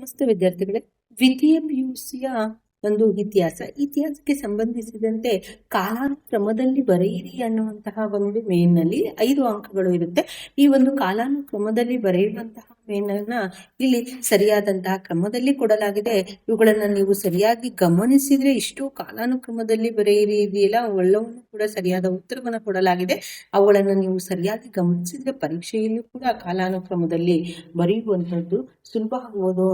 ನಮಸ್ತೆ ವಿದ್ಯಾರ್ಥಿಗಳೇ ದ್ವಿತೀಯ ಪಿಯುಸಿಯ ಒಂದು ಇತಿಹಾಸ. ಇತಿಹಾಸಕ್ಕೆ ಸಂಬಂಧಿಸಿದಂತೆ ಕಾಲಾನುಕ್ರಮದಲ್ಲಿ ಬರೆಯಿರಿ ಅನ್ನುವಂತಹ ಒಂದು ಮೇನ್ನಲ್ಲಿ ಐದು ಅಂಕಗಳು ಇರುತ್ತೆ. ಈ ಒಂದು ಕಾಲಾನುಕ್ರಮದಲ್ಲಿ ಬರೆಯುವಂತಹ ಮೇನನ್ನ ಇಲ್ಲಿ ಸರಿಯಾದಂತಹ ಕ್ರಮದಲ್ಲಿ ಕೊಡಲಾಗಿದೆ. ಇವುಗಳನ್ನ ನೀವು ಸರಿಯಾಗಿ ಗಮನಿಸಿದ್ರೆ ಇಷ್ಟು ಕಾಲಾನುಕ್ರಮದಲ್ಲಿ ಬರೆಯಿರಿ ಇದೆಯಲ್ಲ ಅವೆಲ್ಲವನ್ನು ಕೂಡ ಸರಿಯಾದ ಉತ್ತರವನ್ನು ಕೊಡಲಾಗಿದೆ. ಅವುಗಳನ್ನು ನೀವು ಸರಿಯಾಗಿ ಗಮನಿಸಿದ್ರೆ ಪರೀಕ್ಷೆಯಲ್ಲೂ ಕೂಡ ಕಾಲಾನುಕ್ರಮದಲ್ಲಿ ಬರೆಯುವಂಥದ್ದು ಸುಲಭ ಆಗುವುದು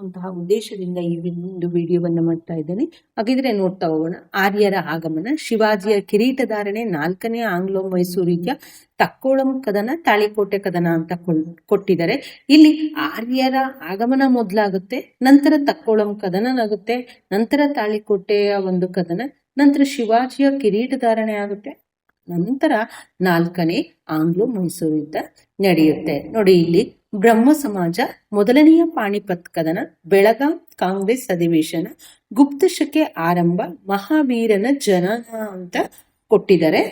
ಅಂತಹ ಉದ್ದೇಶದಿಂದ ಈ ಒಂದು ವಿಡಿಯೋವನ್ನು ಮಾಡ್ತಾ ಇದ್ದೇನೆ. ಹಾಗಿದ್ರೆ ನೋಡ್ತಾ ಹೋಗೋಣ. ಆರ್ಯರ ಆಗಮನ. ಶಿವಾಜಿಯ ಕಿರೀಟಧಾರಣೆ ನಾಲ್ಕನೇ ಆಂಗ್ಲೋ ಮೈಸೂರಿಯ ತಕ್ಕೋಳಂ ಕದನ, ತಾಳಿಕೋಟೆ ಕದನ ಅಂತ ಕೊಟ್ಟಿದ್ದಾರೆ. ಇಲ್ಲಿ ಆರ್ಯರ ಆಗಮನ ಮೊದಲಾಗುತ್ತೆ, ನಂತರ ತಕ್ಕೋಳಂ ಕದನ ಆಗುತ್ತೆ ನಂತರ ತಾಳಿಕೋಟೆಯ ಒಂದು ಕದನ, ನಂತರ ಶಿವಾಜಿಯ ಕಿರೀಟಧಾರಣೆ ಆಗುತ್ತೆ, ನಂತರ ನಾಲ್ಕನೇ ಆಂಗ್ಲೋ ಮೈಸೂರು ಯುದ್ಧ ನಡೆಯುತ್ತೆ. ನೋಡಿ ಇಲ್ಲಿ ಬ್ರಹ್ಮ ಸಮಾಜ ಮೊದಲನೆಯ ಪಾಣಿಪತ್ ಕದನ ಬೆಳಗಾಂ ಕಾಂಗ್ರೆಸ್ ಅಧಿವೇಶನ ಗುಪ್ತಶಕೆ ಆರಂಭ ಮಹಾವೀರನ ಜನನ ಅಂತ ಕೊಟ್ಟಿದ್ದಾರೆ.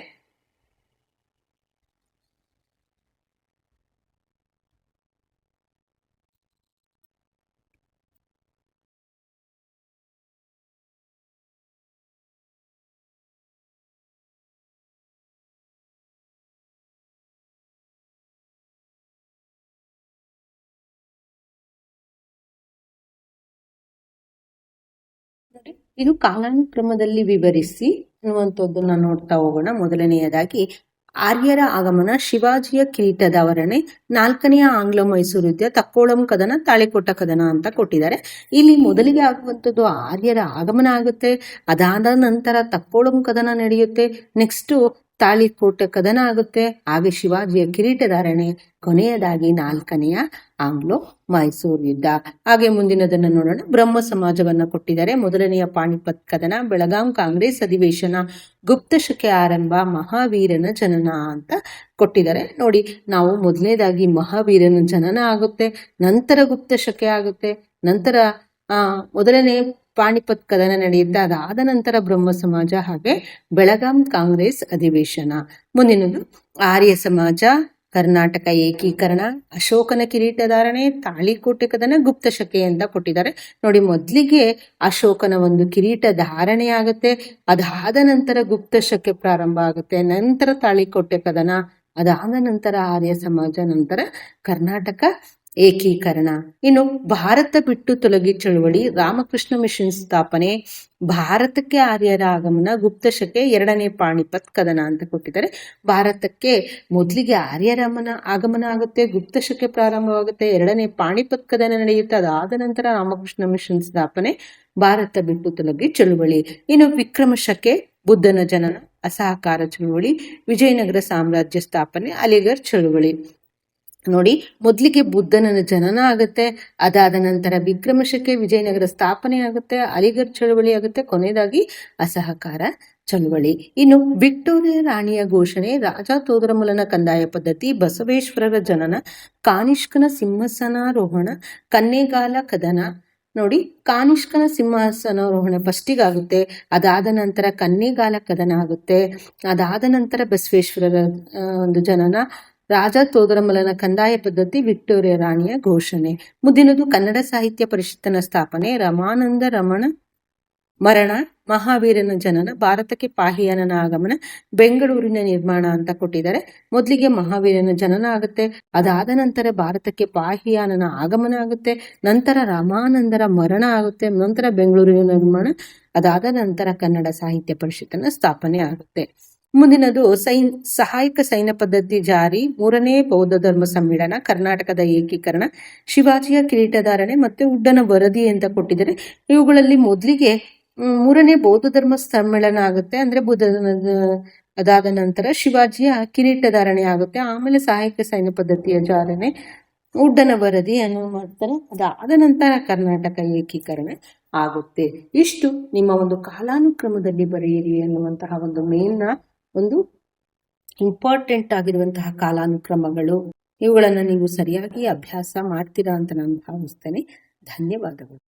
ಇದು ಕಾಲಾನುಕ್ರಮದಲ್ಲಿ ವಿವರಿಸಿ ಅನ್ನುವಂಥದ್ದನ್ನ ನೋಡ್ತಾ ಹೋಗೋಣ. ಮೊದಲನೆಯದಾಗಿ, ಆರ್ಯರ ಆಗಮನ ಶಿವಾಜಿಯ ಕಿರೀಟದವರಣೆ ನಾಲ್ಕನೆಯ ಆಂಗ್ಲ ಮೈಸೂರು ಯುದ್ಧ, ತಕ್ಕೋಳಂ ಕದನ, ತಾಳಿಕೊಟ್ಟ ಕದನ ಅಂತ ಕೊಟ್ಟಿದ್ದಾರೆ. ಇಲ್ಲಿ ಮೊದಲಿಗೆ ಆಗುವಂಥದ್ದು ಆರ್ಯರ ಆಗಮನ ಆಗುತ್ತೆ, ಅದಾದ ನಂತರ ತಕ್ಕೋಳಂ ಕದನ ನಡೆಯುತ್ತೆ. ನೆಕ್ಸ್ಟ್ ತಾಳಿಕೋಟೆ ಕದನ ಆಗುತ್ತೆ. ಹಾಗೆ ಶಿವಾಜಿಯ ಕಿರೀಟಧಾರಣೆ ಕೊನೆಯದಾಗಿ ನಾಲ್ಕನೆಯ ಆಂಗ್ಲೋ ಮೈಸೂರು ಯುದ್ಧ. ಹಾಗೆ ಮುಂದಿನದನ್ನ ನೋಡೋಣ. ಬ್ರಹ್ಮ ಸಮಾಜವನ್ನ ಕೊಟ್ಟಿದ್ದಾರೆ. ಮೊದಲನೆಯ ಪಾಣಿಪತ್ ಕದನ, ಬೆಳಗಾಂ ಕಾಂಗ್ರೆಸ್ ಅಧಿವೇಶನ ಗುಪ್ತಶಕೆ ಆರಂಭ, ಮಹಾವೀರನ ಜನನ ಅಂತ ಕೊಟ್ಟಿದ್ದಾರೆ. ನೋಡಿ, ನಾವು ಮೊದಲನೇದಾಗಿ ಮಹಾವೀರನ ಜನನ ಆಗುತ್ತೆ, ನಂತರ ಗುಪ್ತಶಕೆ ಆಗುತ್ತೆ, ನಂತರ ಮೊದಲನೇ ಪಾಣಿಪತ್ ಕದನ ನಡೆಯುತ್ತೆ ಅದಾದ ನಂತರ ಬ್ರಹ್ಮ ಸಮಾಜ ಹಾಗೆ ಬೆಳಗಾಂ ಕಾಂಗ್ರೆಸ್ ಅಧಿವೇಶನ. ಮುಂದಿನದು ಆರ್ಯ ಸಮಾಜ, ಕರ್ನಾಟಕ ಏಕೀಕರಣ, ಅಶೋಕನ ಕಿರೀಟಧಾರಣೆ ತಾಳಿಕೋಟೆ ಕದನ ಗುಪ್ತಶಕೆ ಅಂತ ಕೊಟ್ಟಿದ್ದಾರೆ. ನೋಡಿ, ಮೊದಲಿಗೆ ಅಶೋಕನ ಒಂದು ಕಿರೀಟ ಧಾರಣೆ ಆಗುತ್ತೆ, ಅದಾದ ನಂತರ ಗುಪ್ತಶಕೆ ಪ್ರಾರಂಭ ಆಗುತ್ತೆ, ನಂತರ ತಾಳಿಕೋಟೆ ಕದನ, ಅದಾದ ನಂತರ ಆರ್ಯ ಸಮಾಜ, ನಂತರ ಕರ್ನಾಟಕ ಏಕೀಕರಣ. ಇನ್ನು ಭಾರತ ಬಿಟ್ಟು ತೊಲಗಿ ಚಳುವಳಿ ರಾಮಕೃಷ್ಣ ಮಿಷನ್ ಸ್ಥಾಪನೆ. ಭಾರತಕ್ಕೆ ಆರ್ಯರ ಆಗಮನ ಗುಪ್ತಶಕೆ ಎರಡನೇ ಪಾಣಿಪತ್ ಕದನ ಅಂತ ಕೊಟ್ಟಿದ್ದಾರೆ. ಭಾರತಕ್ಕೆ ಮೊದಲಿಗೆ ಆರ್ಯರಮನ ಆಗಮನ ಆಗುತ್ತೆ ಗುಪ್ತಶಕೆ ಪ್ರಾರಂಭವಾಗುತ್ತೆ, ಎರಡನೇ ಪಾಣಿಪತ್ ಕದನ ನಡೆಯುತ್ತೆ, ಅದಾದ ನಂತರ ರಾಮಕೃಷ್ಣ ಮಿಷನ್ ಸ್ಥಾಪನೆ. ಭಾರತ ಬಿಟ್ಟು ತೊಲಗಿ ಚಳುವಳಿ. ಇನ್ನು ವಿಕ್ರಮ ಶಕೆ, ಬುದ್ಧನ ಜನನ, ಅಸಹಕಾರ ಚಳುವಳಿ, ವಿಜಯನಗರ ಸಾಮ್ರಾಜ್ಯ ಸ್ಥಾಪನೆ ಅಲಿಗರ್ ಚಳುವಳಿ. ನೋಡಿ, ಮೊದಲಿಗೆ ಬುದ್ಧನ ಜನನ ಆಗುತ್ತೆ, ಅದಾದ ನಂತರ ವಿಕ್ರಮಶಕ್ಕೆ ವಿಜಯನಗರ ಸ್ಥಾಪನೆ ಆಗುತ್ತೆ ಅಲಿಗರ್ ಚಳವಳಿ ಆಗುತ್ತೆ, ಕೊನೆಯದಾಗಿ ಅಸಹಕಾರ ಚಳವಳಿ. ಇನ್ನು ವಿಕ್ಟೋರಿಯಾ ರಾಣಿಯ ಘೋಷಣೆ, ರಾಜ ತೋದರಮಲನ ಕಂದಾಯ ಪದ್ಧತಿ, ಬಸವೇಶ್ವರರ ಜನನ, ಕಾನಿಷ್ಕನ ಸಿಂಹಾಸನಾರೋಹಣ ಕನ್ನೆಗಾಲ ಕದನ. ನೋಡಿ, ಕಾನಿಷ್ಕನ ಸಿಂಹಾಸನಾರೋಹಣ ಫಸ್ಟಿಗಾಗುತ್ತೆ, ಅದಾದ ನಂತರ ಕನ್ನೆಗಾಲ ಕದನ ಆಗುತ್ತೆ, ಅದಾದ ನಂತರ ಬಸವೇಶ್ವರರ ಒಂದು ಜನನ. ರಾಜ ತೋದರಮಲನ ಕಂದಾಯ ಪದ್ಧತಿ ವಿಕ್ಟೋರಿಯಾ ರಾಣಿಯ ಘೋಷಣೆ. ಮುಂದಿನದು ಕನ್ನಡ ಸಾಹಿತ್ಯ ಪರಿಷತ್ತಿನ ಸ್ಥಾಪನೆ, ರಮಾನಂದ ರಮಣ ಮರಣ, ಮಹಾವೀರನ ಜನನ, ಭಾರತಕ್ಕೆ ಪಾಹಿಯಾನನ ಆಗಮನ, ಬೆಂಗಳೂರಿನ ನಿರ್ಮಾಣ ಅಂತ ಕೊಟ್ಟಿದ್ದಾರೆ. ಮೊದಲಿಗೆ ಮಹಾವೀರನ ಜನನ ಆಗುತ್ತೆ, ಅದಾದ ನಂತರ ಭಾರತಕ್ಕೆ ಪಾಹಿಯಾನನ ಆಗಮನ ಆಗುತ್ತೆ, ನಂತರ ರಾಮಾನಂದರ ಮರಣ ಆಗುತ್ತೆ, ನಂತರ ಬೆಂಗಳೂರಿನ ನಿರ್ಮಾಣ, ಅದಾದ ನಂತರ ಕನ್ನಡ ಸಾಹಿತ್ಯ ಪರಿಷತ್ತನ್ನ ಸ್ಥಾಪನೆ ಆಗುತ್ತೆ. ಮುಂದಿನದು ಸೈನ್, ಸಹಾಯಕ ಸೈನ್ಯ ಪದ್ಧತಿ ಜಾರಿ. ಮೂರನೇ ಬೌದ್ಧ ಧರ್ಮ ಸಮ್ಮೇಳನ, ಕರ್ನಾಟಕದ ಏಕೀಕರಣ, ಶಿವಾಜಿಯ ಕಿರೀಟಧಾರಣೆ ಮತ್ತು ಉಡ್ಡನ ವರದಿ ಅಂತ ಕೊಟ್ಟಿದ್ದಾರೆ. ಇವುಗಳಲ್ಲಿ ಮೊದಲಿಗೆ ಮೂರನೇ ಬೌದ್ಧ ಧರ್ಮ ಸಮ್ಮೇಳನ ಆಗುತ್ತೆ. ಅಂದ್ರೆ ಬುದ್ಧ ಅದಾದ ನಂತರ ಶಿವಾಜಿಯ ಕಿರೀಟಧಾರಣೆ ಆಗುತ್ತೆ. ಆಮೇಲೆ ಸಹಾಯಕ ಸೈನ್ಯ ಪದ್ಧತಿಯ ಜಾರಣೆ ಉಡ್ಡನ ವರದಿ ಅನ್ನು ಮಾಡ್ತಾರೆ. ಅದಾದ ನಂತರ ಕರ್ನಾಟಕ ಏಕೀಕರಣ ಆಗುತ್ತೆ. ಇಷ್ಟು ನಿಮ್ಮ ಒಂದು ಕಾಲಾನುಕ್ರಮದಲ್ಲಿ ಬರೆಯಿರಿ ಅನ್ನುವಂತಹ ಒಂದು ಮೇನ್ನ ಒಂದು ಇಂಪಾರ್ಟೆಂಟ್ ಆಗಿರುವಂತಹ ಕಾಲಾನುಕ್ರಮಗಳು. ಇವುಗಳನ್ನು ನೀವು ಸರಿಯಾಗಿ ಅಭ್ಯಾಸ ಮಾಡ್ತೀರಾ ಅಂತ ನಾನು ಭಾವಿಸ್ತೇನೆ. ಧನ್ಯವಾದಗಳು.